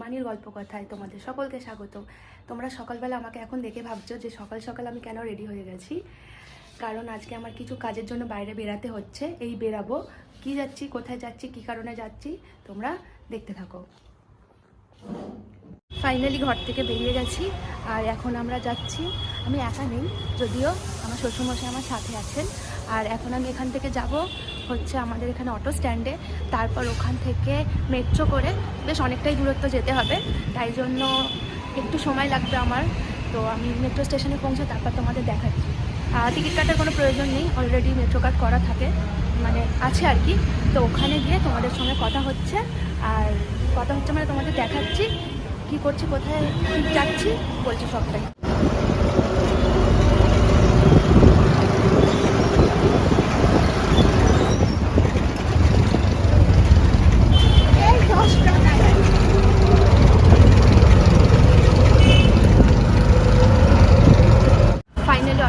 মানির গল্প কথায় তোমাদের সকলকে স্বাগত। তোমরা সকালবেলা আমাকে এখন দেখে ভাবছ যে সকাল সকাল আমি কেন রেডি হয়ে গেছি। কারণ আজকে আমার কিছু কাজের জন্য বাইরে বেরাতে হচ্ছে, এই বেরাবো কি যাচ্ছি, কোথায় যাচ্ছি, কি কারণে যাচ্ছি, তোমরা দেখতে থাকো। ফাইনালি ঘর থেকে বেরিয়ে গেছি, আর এখন আমরা যাচ্ছি। আমি একা নেই, যদিও আমার শ্বশুরমশাই আমার সাথে আছেন। আর এখন আমি এখান থেকে যাব হচ্ছে আমাদের এখানে অটো স্ট্যান্ডে তারপর ওখান থেকে মেট্রো করে বেশ অনেকটাই দূরত্ব যেতে হবে। তাই জন্য একটু সময় লাগবে আমার। তো আমি মেট্রো স্টেশনে পৌঁছে তারপর তোমাদের দেখাচ্ছি। টিকিট কাটার কোনো প্রয়োজন নেই। অলরেডি মেট্রো কার্ড করা থাকে। মানে আছে আর কি। তো ওখানে গিয়ে তোমাদের সঙ্গে কথা হচ্ছে। আর কথা হচ্ছে মানে তোমাদের দেখাচ্ছি। কি করছি, কোথায় যাচ্ছি, বলছি সবটাই ফাইনালি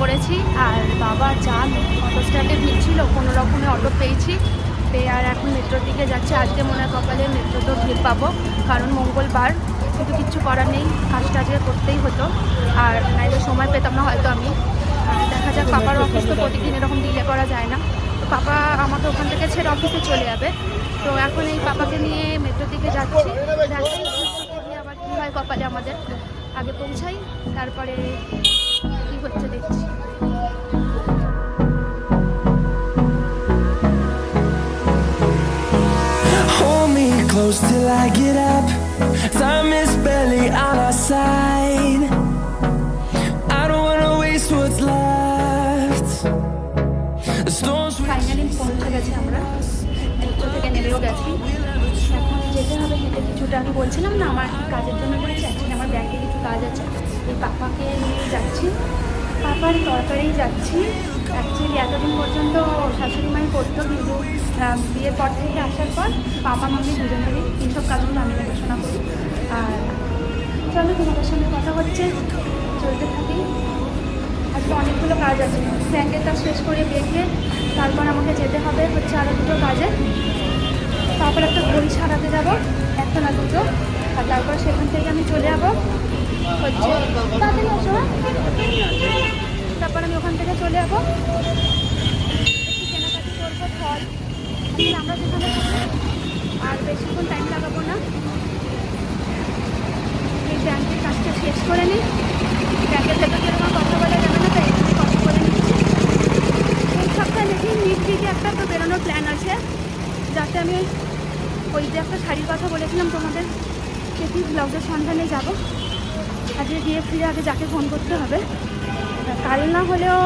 পড়েছি আর বাবা যান অটো স্ট্যান্ডে ভিড় কোনো রকমে অটো পেয়েছি। পেয়ে আর এখন মেট্রোর দিকে যাচ্ছে। আজকে মনে হয় কপালে মেট্রোতেও ভিড় পাবো। কারণ মঙ্গলবার কিন্তু কিচ্ছু করার নেই। কাজটা আজকে করতেই হতো। আর নাইলে সময় পেতাম না হয়তো আমি। দেখা যাক, পাপার অফিস তো প্রতিদিন এরকম ডিলে করা যায় না। তো পাপা আমাকে ওখান থেকে ছেড়ে অফিসে চলে যাবে। তো এখন এই পাপাকে নিয়ে মেট্রোর দিকে যাচ্ছি। আবার কী হয় কপালে আমাদের। আগে পৌঁছাই, তারপরে হচ্ছে দেখছি close till I get up. Time is barely on our side. I don't wanna waste what's left. The storms we finally পৌঁছে গেছি আমরা মেট্রো থেকে নেমেও গেছি যেতে হবে হেঁটে কিছুটা আমি বলছিলাম না আমার কাজের জন্য বলছি আমার ব্যাংকে কিছু কাজ আছে এই পাপাকে নিয়ে যাচ্ছি। পাপার তরকারেই যাচ্ছি। অ্যাকচুয়ালি এতদিন পর্যন্ত শাশুড়ি মাই করতো কিন্তু বিয়ের পর থেকে আসার পর পাপা, মামি দুজনেরই এইসব কাজগুলো আমি দেখাশোনা করি। আর চলো, তোমাদের সঙ্গে কথা হচ্ছে। চলতে থাকি। আজকে অনেকগুলো কাজ আছে। ব্যাংকের কাজ শেষ করে দেখে তারপর আমাকে যেতে হবে। হচ্ছে আরও দুটো কাজে। তারপর একটা ঘড়ি সারাতে যাব, একটা না দুটো। আর তারপর সেখান থেকে আমি চলে যাব। হচ্ছে। তাড়াতাড়ি হ্যাঁ? তারপর আমি ওখান থেকে চলে যাব। একটু কেনাকাটি করব ফল। আমরা যেখানে আর বেশিক্ষণ টাইম লাগাবো না। এই ব্যাংকের কাজটা শেষ করে নিই। ব্যাংকের ভেতর যেরকম কথা বলা যাবে না, তাই এখানে কথা বলে এই সপ্তাহে দেখি মিড দিকে একটা তো বেরোনোর প্ল্যান আছে। যাতে আমি ওই যে একটা শাড়ির কথা বলেছিলাম তোমাদের, সেটি ব্লগের সন্ধানে যাব। আজকে গিয়ে ফিরে আগে যাকে ফোন করতে হবে। কাল না হলেও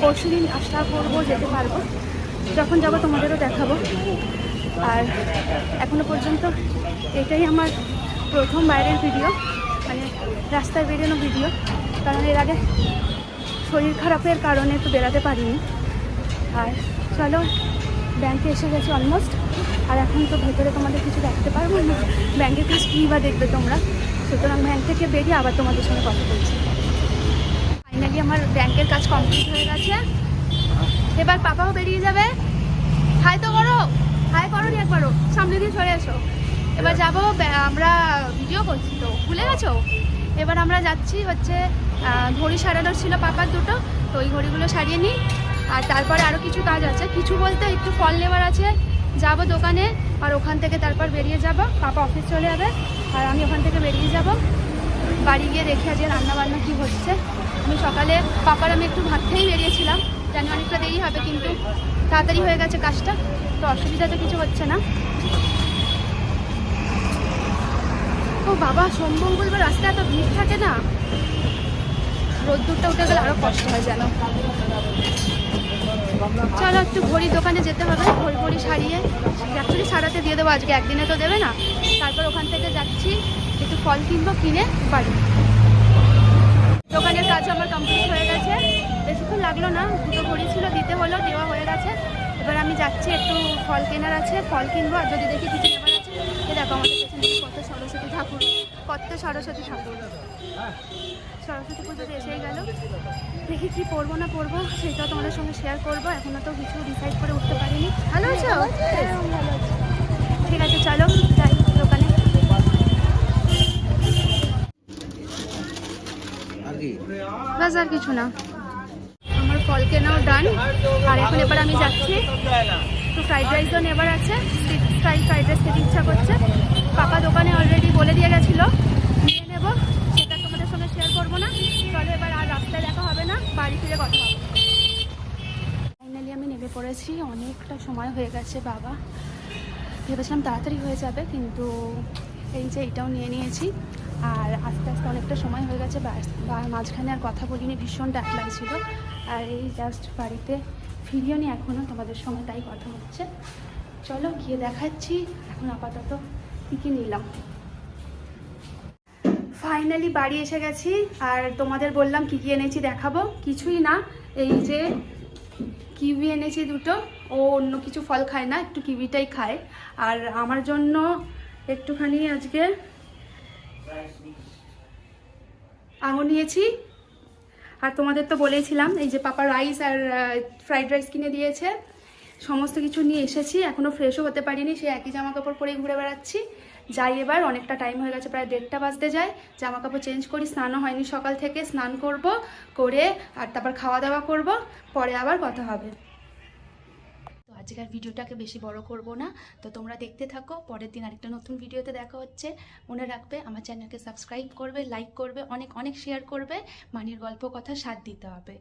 পরশু দিন আশা করব যেতে পারব। যখন যাব তোমাদেরও দেখাবো। আর এখনও পর্যন্ত এটাই আমার প্রথম বাইরের ভিডিও মানে রাস্তায় বেরোনো ভিডিও কারণ এর আগে শরীর খারাপের কারণে একটু বেরাতে পারিনি। আর চলো ব্যাংকে এসে গেছি অলমোস্ট আর এখন তো ভেতরে তোমাদের কিছু দেখতে পারব না। কাজ কী বা দেখবে তোমরা? সুতরাং ব্যাংক থেকে বেরিয়ে আবার তোমাদের সঙ্গে কথা বলছি। ফাইনালি আমার ব্যাংকের কাজ কমপ্লিট হয়ে গেছে। এবার পাপাও বেরিয়ে যাবে। হাই তো করো। হাই করো নি একবারও। সামনে দিয়ে সরে এসো। এবার যাব আমরা ভিডিও করছি তো। ভুলে গেছো? এবার আমরা যাচ্ছি হচ্ছে ঘড়ি সারানোর ছিল পাপার দুটো। তো ওই ঘড়িগুলো সারিয়ে নিই আর তারপরে আরও কিছু কাজ আছে। কিছু বলতে একটু ফল নেওয়ার আছে। যাব দোকানে, আর ওখান থেকে তারপর বেরিয়ে যাব। পাপা অফিস চলে যাবে, আর আমি ওখান থেকে বেরিয়ে যাব। বাড়ি গিয়ে দেখি আজকে রান্না বান্না কী হচ্ছে। আমি সকালে পাপার আমি একটু ভাত খেয়েই বেরিয়েছিলাম। জানি অনেকটা দেরি হবে, কিন্তু তাড়াতাড়ি হয়ে গেছে কাজটা, তো অসুবিধা তো কিছু হচ্ছে না। ও বাবা, সোম মঙ্গলবার রাস্তায় এত ভিড় থাকে না? রোদ্দুরটা উঠে গেলে আরও কষ্ট হয় যেন। চলো একটু ঘড়ির দোকানে যেতে হবে, ঘড়ি ঘড়ি সারিয়ে। অ্যাকচুয়ালি সারাতে দিয়ে দেবো, আজকে একদিনে তো দেবে না। তারপর ওখান থেকে যাচ্ছি, একটু ফল কিনবো, কিনে বাড়ি। দোকানের কাজ আমার কমপ্লিট হয়ে গেছে। বেশিক্ষণ লাগল না, দুটো ঘড়ি ছিল, দিতে হলো, দেওয়া হয়ে গেছে। এবার আমি যাচ্ছি একটু ফল কেনার আছে, ফল কিনবো, আর যদি দেখি কিছু নেবার আছে দেখো আমাদের পেছনে। সরস্বতী ঠাকুর কত সরস্বতী ঠাকুর। সরস্বতী পুজোতে এসেই গেল। দেখি কি পরবো না পরবো সেটা তোমাদের সঙ্গে শেয়ার করব। এখনও তো কিছু ডিসাইড করে উঠতে পারিনি। ভালো আছো? হ্যাঁ, হ্যাঁ, ঠিক আছে চলো যাই দোকানে। বাস আর কিছু না। আমার ফল কেনাও ডান আর এখন এবার আমি যাচ্ছি। তো ফ্রাইড রাইসও নেবার আছে। ফ্রাইড ফ্রাইড রাইস খেতে ইচ্ছা করছে। পাপা দোকানে অলরেডি বলে দিয়ে গেছিল, নিয়ে নেব, সেটা তোমাদের সঙ্গে শেয়ার করব না। চলো এবার আর রাস্তায় দেখা হবে না, বাড়ি ফিরে কথা হবে। ফাইনালি আমি নেমে পড়েছি, অনেকটা সময় হয়ে গেছে বাবা। ভেবেছিলাম তাড়াতাড়ি হয়ে যাবে, কিন্তু এই যে এটাও নিয়ে নিয়েছি। আর আস্তে আস্তে অনেকটা সময় হয়ে গেছে বা মাঝখানে আর কথা বলিনি, ভীষণ ডাক লাগছিল। আর এই জাস্ট বাড়িতে ফিরিও নি এখনও তোমাদের সঙ্গে তাই কথা হচ্ছে। চলো গিয়ে দেখাচ্ছি, এখন আপাতত কী কী নিলাম। ফাইনালি বাড়ি এসে গেছি, আর তোমাদের বললাম কী কী এনেছি দেখাবো। কিছুই না, এই যে কিউই এনেছি দুটো, ও অন্য কিছু ফল খায় না, একটু কিউইটাই খায়। আর আমার জন্য একটুখানি আজকে আঙুর নিয়েছি। আর তোমাদের তো বলেছিলাম এই যে পাপা রাইস আর ফ্রাইড রাইস কিনে দিয়েছে। সমস্ত কিছু নিয়ে এসেছি এখনও ফ্রেশও হতে পারিনি, সেই একই জামা কাপড় পরেই ঘুরে বেড়াচ্ছি। যাই এবার, অনেকটা টাইম হয়ে গেছে, প্রায় দেড়টা বাজতে যায়। জামা কাপড় চেঞ্জ করি, স্নানও হয়নি সকাল থেকে, স্নান করব, করে আর তারপর খাওয়া দাওয়া করব, পরে আবার কথা হবে। তো আজকের ভিডিওটাকে বেশি বড় করব না। তো তোমরা দেখতে থাকো, পরের দিন আরেকটা নতুন ভিডিওতে দেখা হচ্ছে। মনে রাখবে, আমার চ্যানেলকে সাবস্ক্রাইব করবে লাইক করবে, অনেক অনেক শেয়ার করবে। মানির গল্প, কথা, সাথ দিতে হবে।